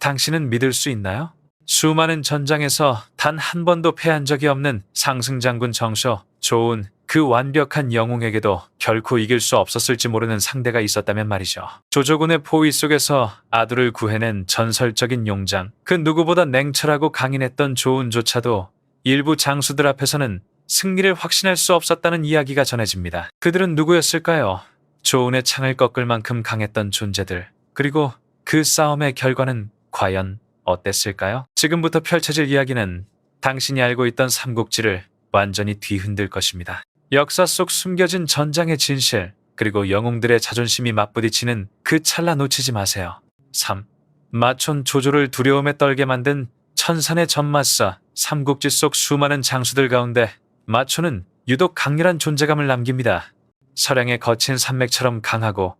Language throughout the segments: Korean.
당신은 믿을 수 있나요? 수많은 전장에서 단 한 번도 패한 적이 없는 상승장군 정쇼, 좋은 그 완벽한 영웅에게도 결코 이길 수 없었을지 모르는 상대가 있었다면 말이죠. 조조군의 포위 속에서 아두를 구해낸 전설적인 용장, 그 누구보다 냉철하고 강인했던 조은조차도 일부 장수들 앞에서는 승리를 확신할 수 없었다는 이야기가 전해집니다. 그들은 누구였을까요? 조은의 창을 꺾을 만큼 강했던 존재들, 그리고 그 싸움의 결과는 과연 어땠을까요? 지금부터 펼쳐질 이야기는 당신이 알고 있던 삼국지를 완전히 뒤흔들 것입니다. 역사 속 숨겨진 전장의 진실, 그리고 영웅들의 자존심이 맞부딪히는 그 찰나 놓치지 마세요. 3. 마촌 조조를 두려움에 떨게 만든 천산의 전마사, 삼국지 속 수많은 장수들 가운데 마초는 유독 강렬한 존재감을 남깁니다. 서량의 거친 산맥처럼 강하고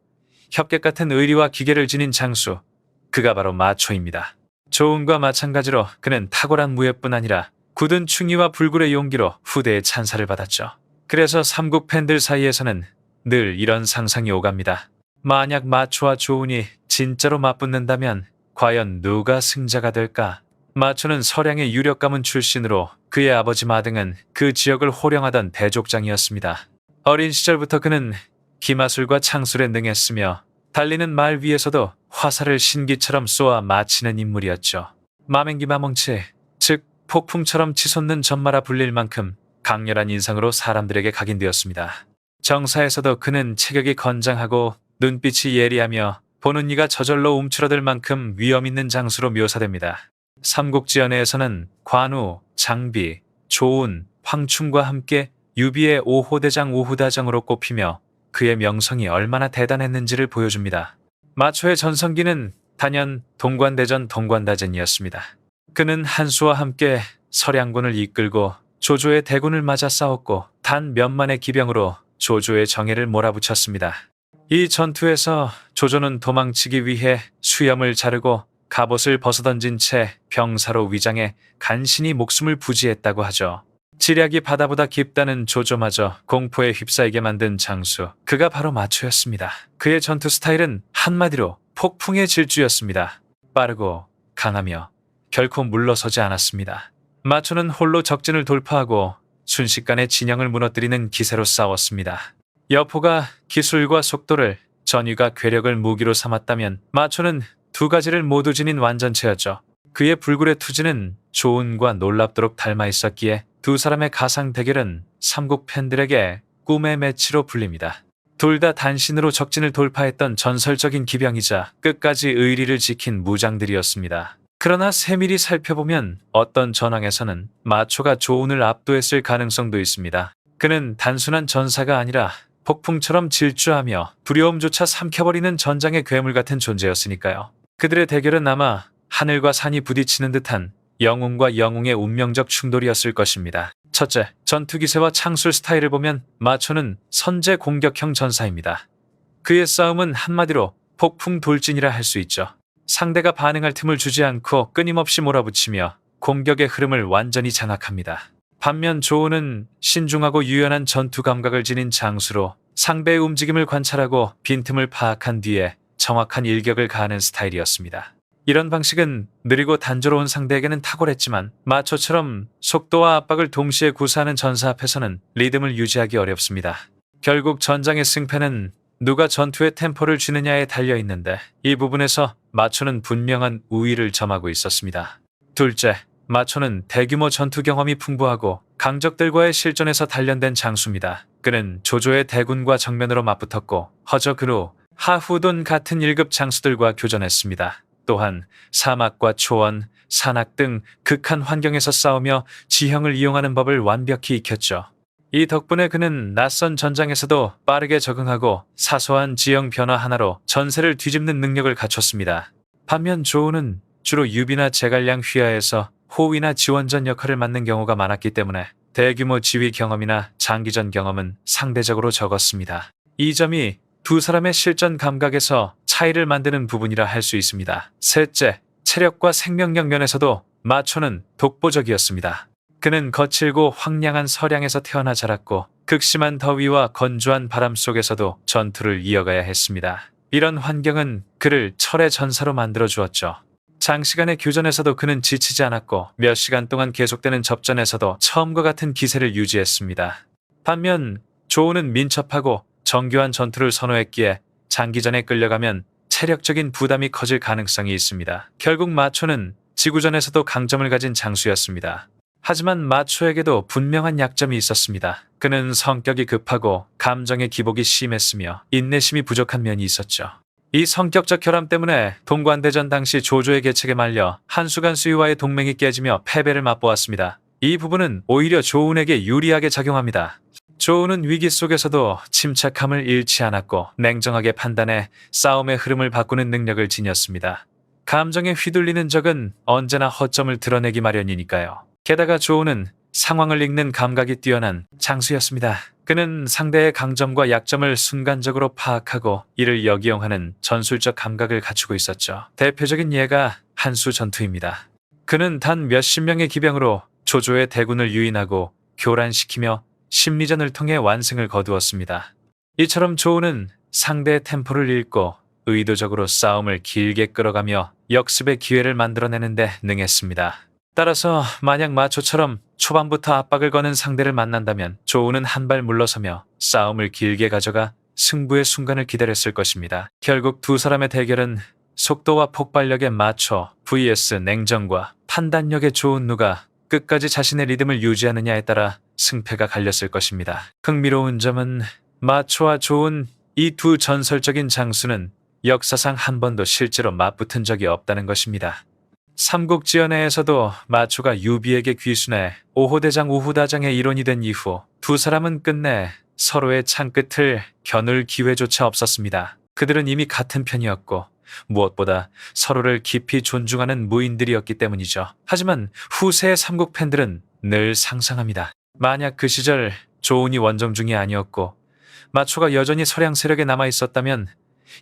협객 같은 의리와 기계를 지닌 장수, 그가 바로 마초입니다. 조은과 마찬가지로 그는 탁월한 무예뿐 아니라 굳은 충의와 불굴의 용기로 후대의 찬사를 받았죠. 그래서 삼국 팬들 사이에서는 늘 이런 상상이 오갑니다. 만약 마초와 조은이 진짜로 맞붙는다면 과연 누가 승자가 될까? 마초는 서량의 유력 가문 출신으로 그의 아버지 마등은 그 지역을 호령하던 대족장이었습니다. 어린 시절부터 그는 기마술과 창술에 능했으며 달리는 말 위에서도 화살을 신기처럼 쏘아 마치는 인물이었죠. 마맹기 마멍치, 즉 폭풍처럼 치솟는 전마라 불릴 만큼 강렬한 인상으로 사람들에게 각인되었습니다. 정사에서도 그는 체격이 건장하고 눈빛이 예리하며 보는 이가 저절로 움츠러들 만큼 위험 있는 장수로 묘사됩니다. 삼국지연에서는 관우, 장비, 조운, 황충과 함께 유비의 5호대장 5후다장으로 꼽히며 그의 명성이 얼마나 대단했는지를 보여줍니다. 마초의 전성기는 단연 동관대전 동관다전이었습니다. 그는 한수와 함께 서량군을 이끌고 조조의 대군을 맞아 싸웠고 단 몇만의 기병으로 조조의 정예를 몰아붙였습니다. 이 전투에서 조조는 도망치기 위해 수염을 자르고 갑옷을 벗어던진 채 병사로 위장해 간신히 목숨을 부지했다고 하죠. 지략이 바다보다 깊다는 조조마저 공포에 휩싸이게 만든 장수. 그가 바로 마초였습니다. 그의 전투 스타일은 한마디로 폭풍의 질주였습니다. 빠르고 강하며 결코 물러서지 않았습니다. 마초는 홀로 적진을 돌파하고 순식간에 진영을 무너뜨리는 기세로 싸웠습니다. 여포가 기술과 속도를 전위가 괴력을 무기로 삼았다면 마초는 두 가지를 모두 지닌 완전체였죠. 그의 불굴의 투지는 조은과 놀랍도록 닮아 있었기에 두 사람의 가상 대결은 삼국 팬들에게 꿈의 매치로 불립니다. 둘 다 단신으로 적진을 돌파했던 전설적인 기병이자 끝까지 의리를 지킨 무장들이었습니다. 그러나 세밀히 살펴보면 어떤 전황에서는 마초가 조운을 압도했을 가능성도 있습니다. 그는 단순한 전사가 아니라 폭풍처럼 질주하며 두려움조차 삼켜버리는 전장의 괴물 같은 존재였으니까요. 그들의 대결은 아마 하늘과 산이 부딪히는 듯한 영웅과 영웅의 운명적 충돌이었을 것입니다. 첫째, 전투 기세와 창술 스타일을 보면 마초는 선제 공격형 전사입니다. 그의 싸움은 한마디로 폭풍 돌진이라 할 수 있죠. 상대가 반응할 틈을 주지 않고 끊임없이 몰아붙이며 공격의 흐름을 완전히 장악합니다. 반면 조은은 신중하고 유연한 전투 감각을 지닌 장수로 상대의 움직임을 관찰하고 빈틈을 파악한 뒤에 정확한 일격을 가하는 스타일이었습니다. 이런 방식은 느리고 단조로운 상대에게는 탁월했지만 마초처럼 속도와 압박을 동시에 구사하는 전사 앞에서는 리듬을 유지하기 어렵습니다. 결국 전장의 승패는 누가 전투의 템포를 쥐느냐에 달려 있는데 이 부분에서 마초는 분명한 우위를 점하고 있었습니다. 둘째, 마초는 대규모 전투 경험이 풍부하고 강적들과의 실전에서 단련된 장수입니다. 그는 조조의 대군과 정면으로 맞붙었고 허저 그로 하후돈 같은 1급 장수들과 교전했습니다. 또한 사막과 초원, 산악 등 극한 환경에서 싸우며 지형을 이용하는 법을 완벽히 익혔죠. 이 덕분에 그는 낯선 전장에서도 빠르게 적응하고 사소한 지형 변화 하나로 전세를 뒤집는 능력을 갖췄습니다. 반면 조우는 주로 유비나 제갈량 휘하에서 호위나 지원전 역할을 맡는 경우가 많았기 때문에 대규모 지휘 경험이나 장기전 경험은 상대적으로 적었습니다. 이 점이 두 사람의 실전 감각에서 차이를 만드는 부분이라 할 수 있습니다. 셋째, 체력과 생명력 면에서도 마초는 독보적이었습니다. 그는 거칠고 황량한 서량에서 태어나 자랐고 극심한 더위와 건조한 바람 속에서도 전투를 이어가야 했습니다. 이런 환경은 그를 철의 전사로 만들어 주었죠. 장시간의 교전에서도 그는 지치지 않았고 몇 시간 동안 계속되는 접전에서도 처음과 같은 기세를 유지했습니다. 반면 조우는 민첩하고 정교한 전투를 선호했기에 장기전에 끌려가면 체력적인 부담이 커질 가능성이 있습니다. 결국 마초는 지구전에서도 강점을 가진 장수였습니다. 하지만 마초에게도 분명한 약점이 있었습니다. 그는 성격이 급하고 감정의 기복이 심했으며 인내심이 부족한 면이 있었죠. 이 성격적 결함 때문에 동관대전 당시 조조의 계책에 말려 한수간 수유와의 동맹이 깨지며 패배를 맛보았습니다. 이 부분은 오히려 조운에게 유리하게 작용합니다. 조운은 위기 속에서도 침착함을 잃지 않았고 냉정하게 판단해 싸움의 흐름을 바꾸는 능력을 지녔습니다. 감정에 휘둘리는 적은 언제나 허점을 드러내기 마련이니까요. 게다가 조운은 상황을 읽는 감각이 뛰어난 장수였습니다. 그는 상대의 강점과 약점을 순간적으로 파악하고 이를 역이용하는 전술적 감각을 갖추고 있었죠. 대표적인 예가 한수 전투입니다. 그는 단 몇십 명의 기병으로 조조의 대군을 유인하고 교란시키며 심리전을 통해 완승을 거두었습니다. 이처럼 조우는 상대의 템포를 읽고 의도적으로 싸움을 길게 끌어가며 역습의 기회를 만들어내는데 능했습니다. 따라서 만약 마초처럼 초반부터 압박을 거는 상대를 만난다면 조우는 한 발 물러서며 싸움을 길게 가져가 승부의 순간을 기다렸을 것입니다. 결국 두 사람의 대결은 속도와 폭발력의 마초 vs 냉정과 판단력의 좋은 누가 끝까지 자신의 리듬을 유지하느냐에 따라 승패가 갈렸을 것입니다. 흥미로운 점은 마초와 좋은 이 두 전설적인 장수는 역사상 한 번도 실제로 맞붙은 적이 없다는 것입니다. 삼국지연회에서도 마초가 유비에게 귀순해 오호대장 우후다장의 일원이 된 이후 두 사람은 끝내 서로의 창끝을 겨눌 기회조차 없었습니다. 그들은 이미 같은 편이었고 무엇보다 서로를 깊이 존중하는 무인들이었기 때문이죠. 하지만 후세의 삼국 팬들은 늘 상상합니다. 만약 그 시절 조은이 원정 중이 아니었고 마초가 여전히 서량 세력에 남아 있었다면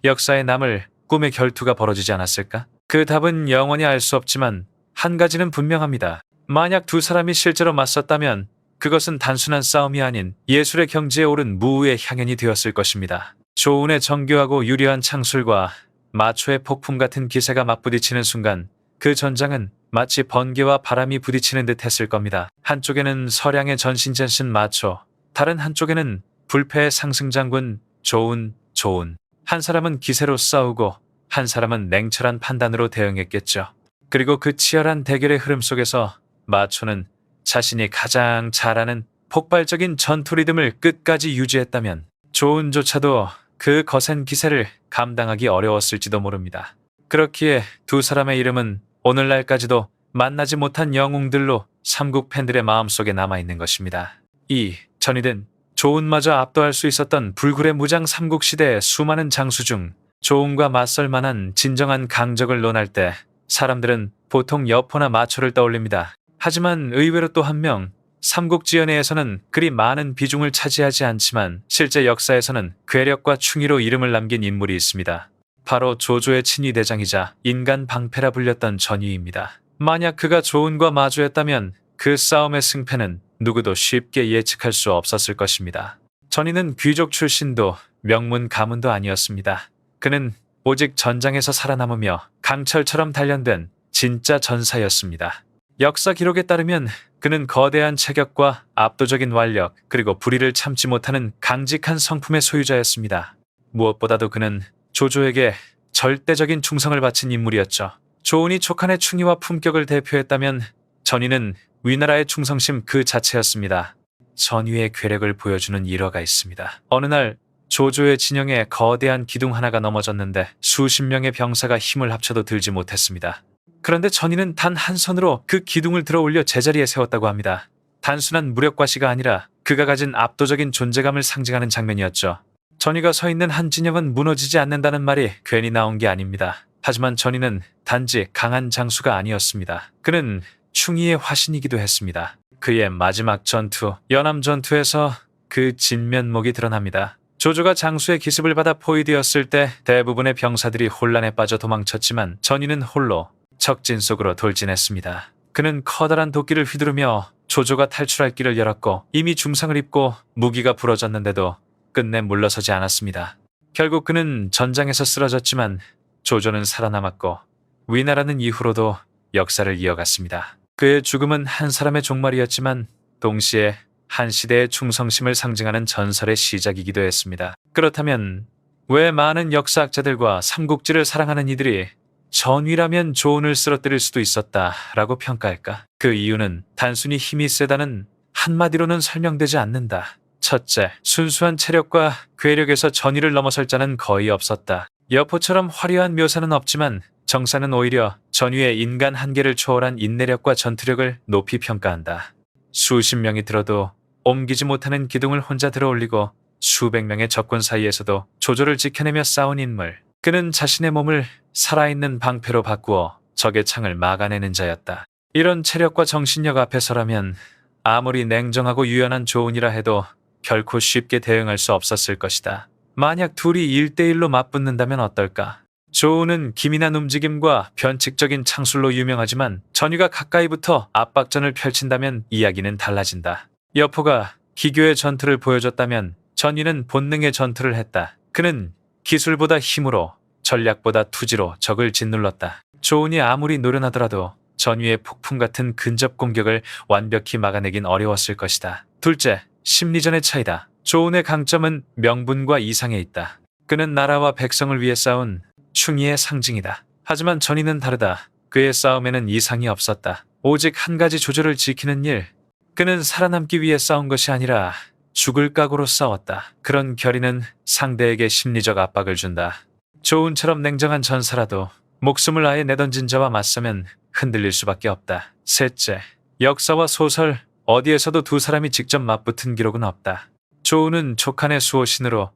역사에 남을 꿈의 결투가 벌어지지 않았을까? 그 답은 영원히 알 수 없지만 한 가지는 분명합니다. 만약 두 사람이 실제로 맞섰다면 그것은 단순한 싸움이 아닌 예술의 경지에 오른 무우의 향연이 되었을 것입니다. 조운의 정교하고 유려한 창술과 마초의 폭풍 같은 기세가 맞부딪히는 순간 그 전장은 마치 번개와 바람이 부딪히는 듯 했을 겁니다. 한쪽에는 서량의 전신전신 마초, 다른 한쪽에는 불패의 상승장군 조운, 조운. 한 사람은 기세로 싸우고 한 사람은 냉철한 판단으로 대응했겠죠. 그리고 그 치열한 대결의 흐름 속에서 마초는 자신이 가장 잘하는 폭발적인 전투 리듬을 끝까지 유지했다면 조은조차도 그 거센 기세를 감당하기 어려웠을지도 모릅니다. 그렇기에 두 사람의 이름은 오늘날까지도 만나지 못한 영웅들로 삼국 팬들의 마음속에 남아있는 것입니다. 이 전이든 조은마저 압도할 수 있었던 불굴의 무장 삼국 시대의 수많은 장수 중 조은과 맞설 만한 진정한 강적을 논할 때 사람들은 보통 여포나 마초를 떠올립니다. 하지만 의외로 또 한 명, 삼국지연회에서는 그리 많은 비중을 차지하지 않지만 실제 역사에서는 괴력과 충의로 이름을 남긴 인물이 있습니다. 바로 조조의 친위 대장이자 인간 방패라 불렸던 전유입니다. 만약 그가 조은과 마주했다면 그 싸움의 승패는 누구도 쉽게 예측할 수 없었을 것입니다. 전이는 귀족 출신도 명문 가문도 아니었습니다. 그는 오직 전장에서 살아남으며 강철처럼 단련된 진짜 전사였습니다. 역사 기록에 따르면 그는 거대한 체격과 압도적인 완력 그리고 불의를 참지 못하는 강직한 성품의 소유자였습니다. 무엇보다도 그는 조조에게 절대적인 충성을 바친 인물이었죠. 조은이 촉한의 충의와 품격을 대표했다면 전이는 위나라의 충성심 그 자체였습니다. 전위의 괴력을 보여주는 일화가 있습니다. 어느 날 조조의 진영에 거대한 기둥 하나가 넘어졌는데 수십 명의 병사가 힘을 합쳐도 들지 못했습니다. 그런데 전이는 단 한 손으로 그 기둥을 들어 올려 제자리에 세웠다고 합니다. 단순한 무력과시가 아니라 그가 가진 압도적인 존재감을 상징하는 장면이었죠. 전이가 서 있는 한 진영은 무너지지 않는다는 말이 괜히 나온 게 아닙니다. 하지만 전이는 단지 강한 장수가 아니었습니다. 그는 충의의 화신이기도 했습니다. 그의 마지막 전투, 연암 전투에서 그 진면목이 드러납니다. 조조가 장수의 기습을 받아 포위되었을 때 대부분의 병사들이 혼란에 빠져 도망쳤지만 전이는 홀로 적진 속으로 돌진했습니다. 그는 커다란 도끼를 휘두르며 조조가 탈출할 길을 열었고 이미 중상을 입고 무기가 부러졌는데도 끝내 물러서지 않았습니다. 결국 그는 전장에서 쓰러졌지만 조조는 살아남았고 위나라는 이후로도 역사를 이어갔습니다. 그의 죽음은 한 사람의 종말이었지만 동시에 한 시대의 충성심을 상징하는 전설의 시작이기도 했습니다. 그렇다면 왜 많은 역사학자들과 삼국지를 사랑하는 이들이 전위라면 조은을 쓰러뜨릴 수도 있었다라고 평가할까? 그 이유는 단순히 힘이 세다는 한마디로는 설명되지 않는다. 첫째, 순수한 체력과 괴력에서 전위를 넘어설 자는 거의 없었다. 여포처럼 화려한 묘사는 없지만 정사는 오히려 전위의 인간 한계를 초월한 인내력과 전투력을 높이 평가한다. 수십 명이 들어도 옮기지 못하는 기둥을 혼자 들어올리고 수백 명의 적군 사이에서도 조조를 지켜내며 싸운 인물. 그는 자신의 몸을 살아있는 방패로 바꾸어 적의 창을 막아내는 자였다. 이런 체력과 정신력 앞에서라면 아무리 냉정하고 유연한 조은이라 해도 결코 쉽게 대응할 수 없었을 것이다. 만약 둘이 1대1로 맞붙는다면 어떨까? 조은은 기민한 움직임과 변칙적인 창술로 유명하지만 전위가 가까이부터 압박전을 펼친다면 이야기는 달라진다. 여포가 기교의 전투를 보여줬다면 전위는 본능의 전투를 했다. 그는 기술보다 힘으로 전략보다 투지로 적을 짓눌렀다. 조은이 아무리 노련하더라도 전위의 폭풍 같은 근접 공격을 완벽히 막아내긴 어려웠을 것이다. 둘째, 심리전의 차이다. 조은의 강점은 명분과 이상에 있다. 그는 나라와 백성을 위해 싸운 충의의 상징이다. 하지만 전위는 다르다. 그의 싸움에는 이상이 없었다. 오직 한 가지 조조를 지키는 일. 그는 살아남기 위해 싸운 것이 아니라 죽을 각오로 싸웠다. 그런 결의는 상대에게 심리적 압박을 준다. 조은처럼 냉정한 전사라도 목숨을 아예 내던진 자와 맞서면 흔들릴 수밖에 없다. 셋째, 역사와 소설 어디에서도 두 사람이 직접 맞붙은 기록은 없다. 조은은 촉한의 수호신으로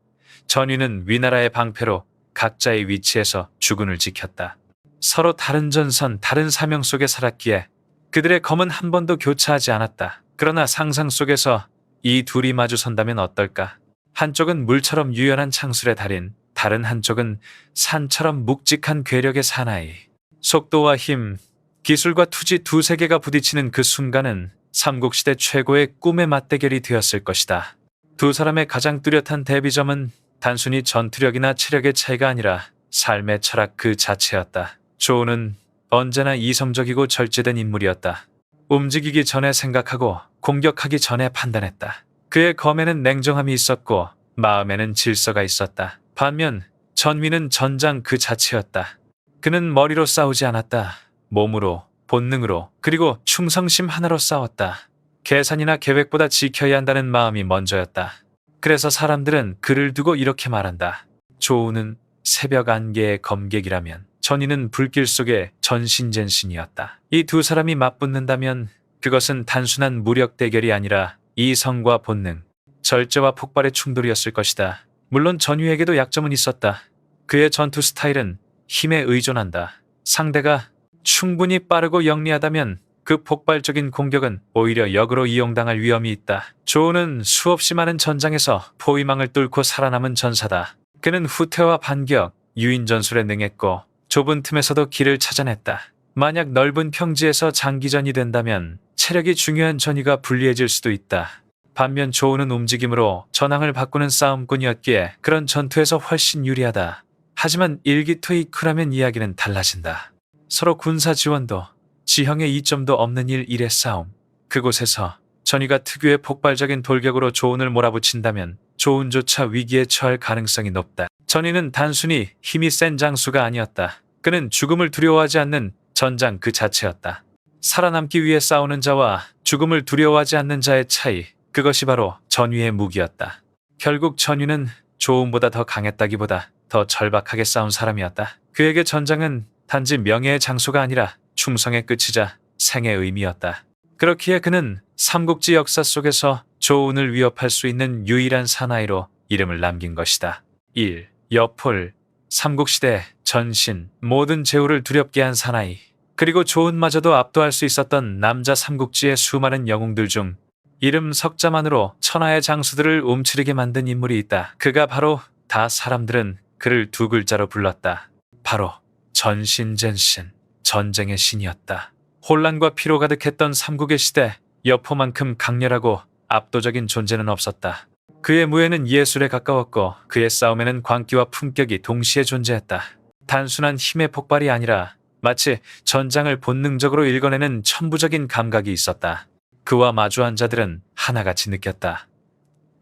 전위는 위나라의 방패로 각자의 위치에서 주군을 지켰다. 서로 다른 전선, 다른 사명 속에 살았기에 그들의 검은 한 번도 교차하지 않았다. 그러나 상상 속에서 이 둘이 마주선다면 어떨까? 한쪽은 물처럼 유연한 창술의 달인, 다른 한쪽은 산처럼 묵직한 괴력의 사나이. 속도와 힘, 기술과 투지 두 세계가 부딪히는 그 순간은 삼국시대 최고의 꿈의 맞대결이 되었을 것이다. 두 사람의 가장 뚜렷한 대비점은 단순히 전투력이나 체력의 차이가 아니라 삶의 철학 그 자체였다. 조우는 언제나 이성적이고 절제된 인물이었다. 움직이기 전에 생각하고 공격하기 전에 판단했다. 그의 검에는 냉정함이 있었고 마음에는 질서가 있었다. 반면 전위는 전장 그 자체였다. 그는 머리로 싸우지 않았다. 몸으로, 본능으로, 그리고 충성심 하나로 싸웠다. 계산이나 계획보다 지켜야 한다는 마음이 먼저였다. 그래서 사람들은 그를 두고 이렇게 말한다. 조우는 새벽 안개의 검객이라면 전이는 불길 속의 전신전신이었다. 이 두 사람이 맞붙는다면 그것은 단순한 무력 대결이 아니라 이성과 본능, 절제와 폭발의 충돌이었을 것이다. 물론 전유에게도 약점은 있었다. 그의 전투 스타일은 힘에 의존한다. 상대가 충분히 빠르고 영리하다면 그 폭발적인 공격은 오히려 역으로 이용당할 위험이 있다. 조우는 수없이 많은 전장에서 포위망을 뚫고 살아남은 전사다. 그는 후퇴와 반격, 유인 전술에 능했고 좁은 틈에서도 길을 찾아냈다. 만약 넓은 평지에서 장기전이 된다면 체력이 중요한 전이가 불리해질 수도 있다. 반면 조우는 움직임으로 전황을 바꾸는 싸움꾼이었기에 그런 전투에서 훨씬 유리하다. 하지만 일기토이크라면 이야기는 달라진다. 서로 군사 지원도 지형의 이점도 없는 일 일의 싸움. 그곳에서 전이가 특유의 폭발적인 돌격으로 조은을 몰아붙인다면 조은조차 위기에 처할 가능성이 높다. 전이는 단순히 힘이 센 장수가 아니었다. 그는 죽음을 두려워하지 않는 전장 그 자체였다. 살아남기 위해 싸우는 자와 죽음을 두려워하지 않는 자의 차이, 그것이 바로 전위의 무기였다. 결국 전위는 조은보다 더 강했다기보다 더 절박하게 싸운 사람이었다. 그에게 전장은 단지 명예의 장소가 아니라 충성의 끝이자 생의 의미였다. 그렇기에 그는 삼국지 역사 속에서 조운을 위협할 수 있는 유일한 사나이로 이름을 남긴 것이다. 1. 여폴 삼국시대 전신 모든 제후를 두렵게 한 사나이 그리고 조은마저도 압도할 수 있었던 남자 삼국지의 수많은 영웅들 중 이름 석자만으로 천하의 장수들을 움츠리게 만든 인물이 있다. 그가 바로 다 사람들은 그를 두 글자로 불렀다. 바로 전신전신 전쟁의 신이었다. 혼란과 피로 가득했던 삼국의 시대 여포만큼 강렬하고 압도적인 존재는 없었다. 그의 무예는 예술에 가까웠고 그의 싸움에는 광기와 품격이 동시에 존재했다. 단순한 힘의 폭발이 아니라 마치 전장을 본능적으로 읽어내는 천부적인 감각이 있었다. 그와 마주한 자들은 하나같이 느꼈다.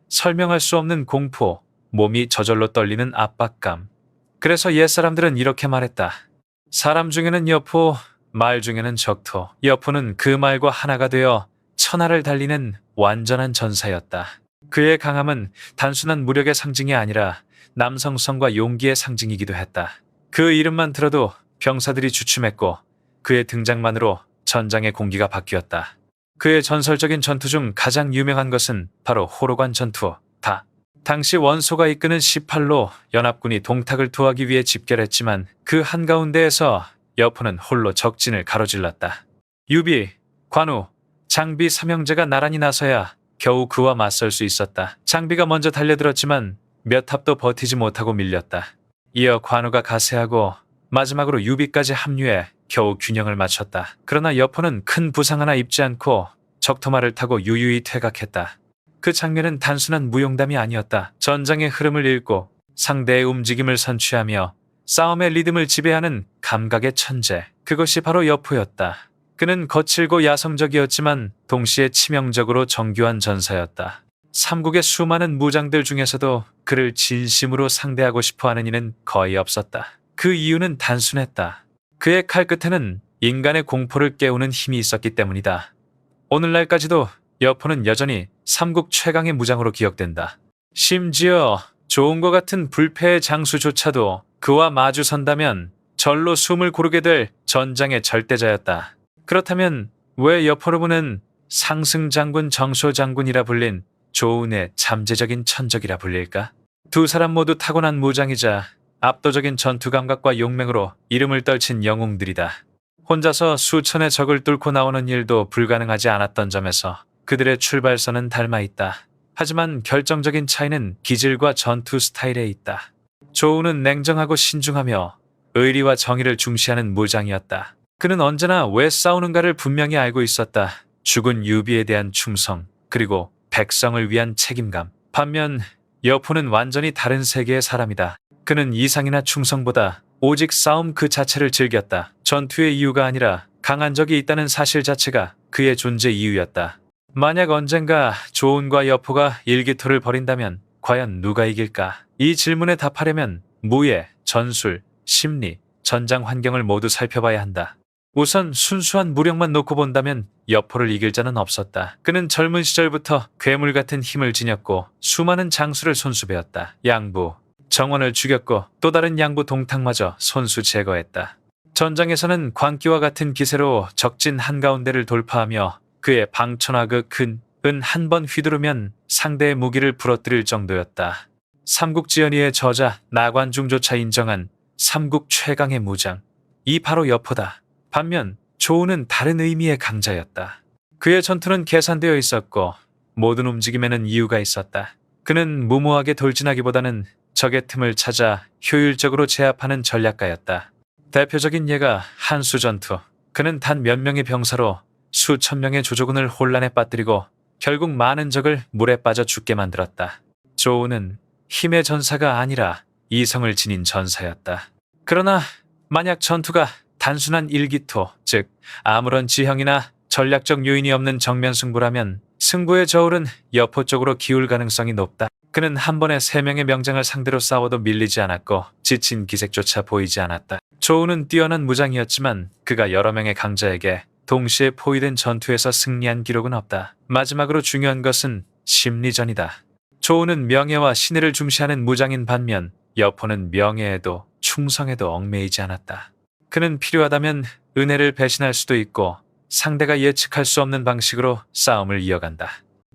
설명할 수 없는 공포, 몸이 저절로 떨리는 압박감. 그래서 옛사람들은 이렇게 말했다. 사람 중에는 여포, 말 중에는 적토. 여포는 그 말과 하나가 되어 천하를 달리는 완전한 전사였다. 그의 강함은 단순한 무력의 상징이 아니라 남성성과 용기의 상징이기도 했다. 그 이름만 들어도 병사들이 주춤했고 그의 등장만으로 전장의 공기가 바뀌었다. 그의 전설적인 전투 중 가장 유명한 것은 바로 호로관 전투. 다. 당시 원소가 이끄는 18로 연합군이 동탁을 투하기 위해 집결했지만 그 한가운데에서 여포는 홀로 적진을 가로질렀다. 유비, 관우, 장비 삼형제가 나란히 나서야 겨우 그와 맞설 수 있었다. 장비가 먼저 달려들었지만 몇 합도 버티지 못하고 밀렸다. 이어 관우가 가세하고 마지막으로 유비까지 합류해 겨우 균형을 맞췄다. 그러나 여포는 큰 부상 하나 입지 않고 적토마를 타고 유유히 퇴각했다. 그 장면은 단순한 무용담이 아니었다. 전장의 흐름을 읽고 상대의 움직임을 선취하며 싸움의 리듬을 지배하는 감각의 천재. 그것이 바로 여포였다. 그는 거칠고 야성적이었지만 동시에 치명적으로 정교한 전사였다. 삼국의 수많은 무장들 중에서도 그를 진심으로 상대하고 싶어 하는 이는 거의 없었다. 그 이유는 단순했다. 그의 칼 끝에는 인간의 공포를 깨우는 힘이 있었기 때문이다. 오늘날까지도 여포는 여전히 삼국 최강의 무장으로 기억된다. 심지어 좋은 것 같은 불패의 장수조차도 그와 마주선다면 절로 숨을 고르게 될 전장의 절대자였다. 그렇다면 왜 여포로부는 상승 장군 정소 장군이라 불린 조운의 잠재적인 천적이라 불릴까? 두 사람 모두 타고난 무장이자 압도적인 전투 감각과 용맹으로 이름을 떨친 영웅들이다. 혼자서 수천의 적을 뚫고 나오는 일도 불가능하지 않았던 점에서 그들의 출발선은 닮아 있다. 하지만 결정적인 차이는 기질과 전투 스타일에 있다. 조우는 냉정하고 신중하며 의리와 정의를 중시하는 무장이었다. 그는 언제나 왜 싸우는가를 분명히 알고 있었다. 죽은 유비에 대한 충성, 그리고 백성을 위한 책임감. 반면 여포는 완전히 다른 세계의 사람이다. 그는 이상이나 충성보다 오직 싸움 그 자체를 즐겼다. 전투의 이유가 아니라 강한 적이 있다는 사실 자체가 그의 존재 이유였다. 만약 언젠가 조은과 여포가 일기토를 벌인다면 과연 누가 이길까? 이 질문에 답하려면 무예, 전술, 심리, 전장 환경을 모두 살펴봐야 한다. 우선 순수한 무력만 놓고 본다면 여포를 이길 자는 없었다. 그는 젊은 시절부터 괴물 같은 힘을 지녔고 수많은 장수를 손수배웠다. 양부, 정원을 죽였고 또 다른 양부 동탁마저 손수 제거했다. 전장에서는 광기와 같은 기세로 적진 한가운데를 돌파하며 그의 방천화 그 큰 은 한 번 휘두르면 상대의 무기를 부러뜨릴 정도였다. 삼국지연의의 저자 나관중조차 인정한 삼국 최강의 무장. 이 바로 여포다. 반면 조우는 다른 의미의 강자였다. 그의 전투는 계산되어 있었고 모든 움직임에는 이유가 있었다. 그는 무모하게 돌진하기보다는 적의 틈을 찾아 효율적으로 제압하는 전략가였다. 대표적인 예가 한수 전투. 그는 단 몇 명의 병사로 수천 명의 조조군을 혼란에 빠뜨리고 결국 많은 적을 물에 빠져 죽게 만들었다. 조우는 힘의 전사가 아니라 이성을 지닌 전사였다. 그러나 만약 전투가 단순한 일기토, 즉 아무런 지형이나 전략적 요인이 없는 정면 승부라면 승부의 저울은 여포 쪽으로 기울 가능성이 높다. 그는 한 번에 세 명의 명장을 상대로 싸워도 밀리지 않았고 지친 기색조차 보이지 않았다. 조우는 뛰어난 무장이었지만 그가 여러 명의 강자에게 동시에 포위된 전투에서 승리한 기록은 없다. 마지막으로 중요한 것은 심리전이다. 조우는 명예와 신의를 중시하는 무장인 반면 여포는 명예에도 충성에도 얽매이지 않았다. 그는 필요하다면 은혜를 배신할 수도 있고 상대가 예측할 수 없는 방식으로 싸움을 이어간다.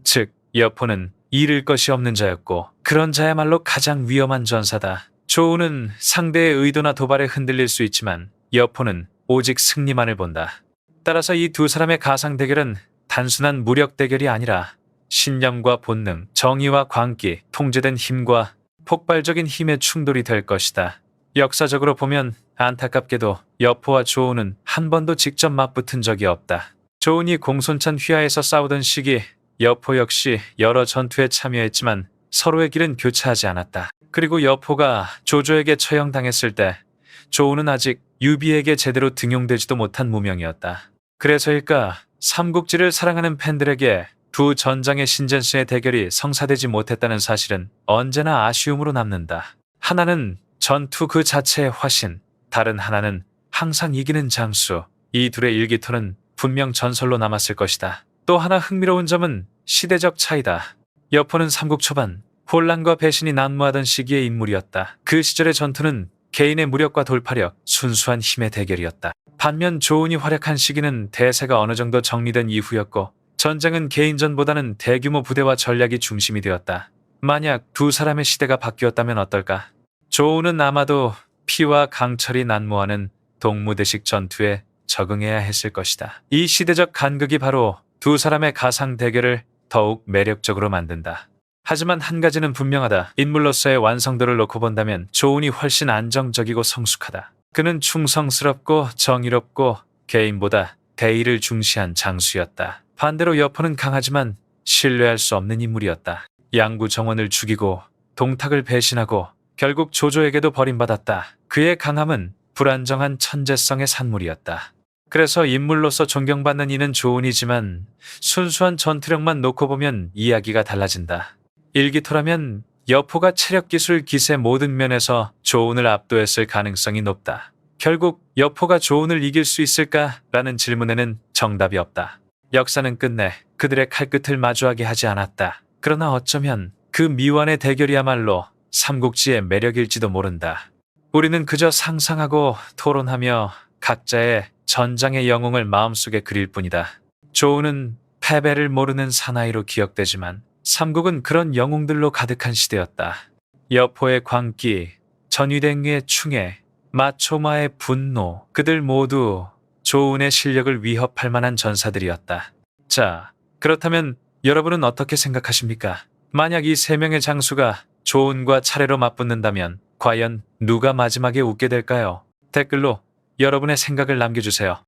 즉, 여포는 잃을 것이 없는 자였고 그런 자야말로 가장 위험한 전사다. 조우는 상대의 의도나 도발에 흔들릴 수 있지만 여포는 오직 승리만을 본다. 따라서 이 두 사람의 가상 대결은 단순한 무력 대결이 아니라 신념과 본능, 정의와 광기, 통제된 힘과 폭발적인 힘의 충돌이 될 것이다. 역사적으로 보면 안타깝게도 여포와 조우는 한 번도 직접 맞붙은 적이 없다. 조은이 공손찬 휘하에서 싸우던 시기 여포 역시 여러 전투에 참여했지만 서로의 길은 교차하지 않았다. 그리고 여포가 조조에게 처형당했을 때 조우는 아직 유비에게 제대로 등용되지도 못한 무명이었다. 그래서일까 삼국지를 사랑하는 팬들에게 두 전장의 신전수의 대결이 성사되지 못했다는 사실은 언제나 아쉬움으로 남는다. 하나는 전투 그 자체의 화신, 다른 하나는 항상 이기는 장수. 이 둘의 일기토는 분명 전설로 남았을 것이다. 또 하나 흥미로운 점은 시대적 차이다. 여포는 삼국 초반 혼란과 배신이 난무하던 시기의 인물이었다. 그 시절의 전투는 개인의 무력과 돌파력, 순수한 힘의 대결이었다. 반면 조은이 활약한 시기는 대세가 어느 정도 정리된 이후였고 전쟁은 개인전보다는 대규모 부대와 전략이 중심이 되었다. 만약 두 사람의 시대가 바뀌었다면 어떨까? 조은은 아마도 피와 강철이 난무하는 동무대식 전투에 적응해야 했을 것이다. 이 시대적 간극이 바로 두 사람의 가상 대결을 더욱 매력적으로 만든다. 하지만 한 가지는 분명하다. 인물로서의 완성도를 놓고 본다면 조은이 훨씬 안정적이고 성숙하다. 그는 충성스럽고 정의롭고 개인보다 대의를 중시한 장수였다. 반대로 여포는 강하지만 신뢰할 수 없는 인물이었다. 양구 정원을 죽이고 동탁을 배신하고 결국 조조에게도 버림받았다. 그의 강함은 불안정한 천재성의 산물이었다. 그래서 인물로서 존경받는 이는 조은이지만 순수한 전투력만 놓고 보면 이야기가 달라진다. 일기토라면 여포가 체력 기술 기세 모든 면에서 조은을 압도했을 가능성이 높다. 결국 여포가 조은을 이길 수 있을까라는 질문에는 정답이 없다. 역사는 끝내 그들의 칼끝을 마주하게 하지 않았다. 그러나 어쩌면 그 미완의 대결이야말로 삼국지의 매력일지도 모른다. 우리는 그저 상상하고 토론하며 각자의 전장의 영웅을 마음속에 그릴 뿐이다. 조은은 패배를 모르는 사나이로 기억되지만 삼국은 그런 영웅들로 가득한 시대였다. 여포의 광기, 전위댕의 충애, 마초마의 분노, 그들 모두 조은의 실력을 위협할 만한 전사들이었다. 자, 그렇다면 여러분은 어떻게 생각하십니까? 만약 이 세 명의 장수가 조은과 차례로 맞붙는다면 과연 누가 마지막에 웃게 될까요? 댓글로 여러분의 생각을 남겨주세요.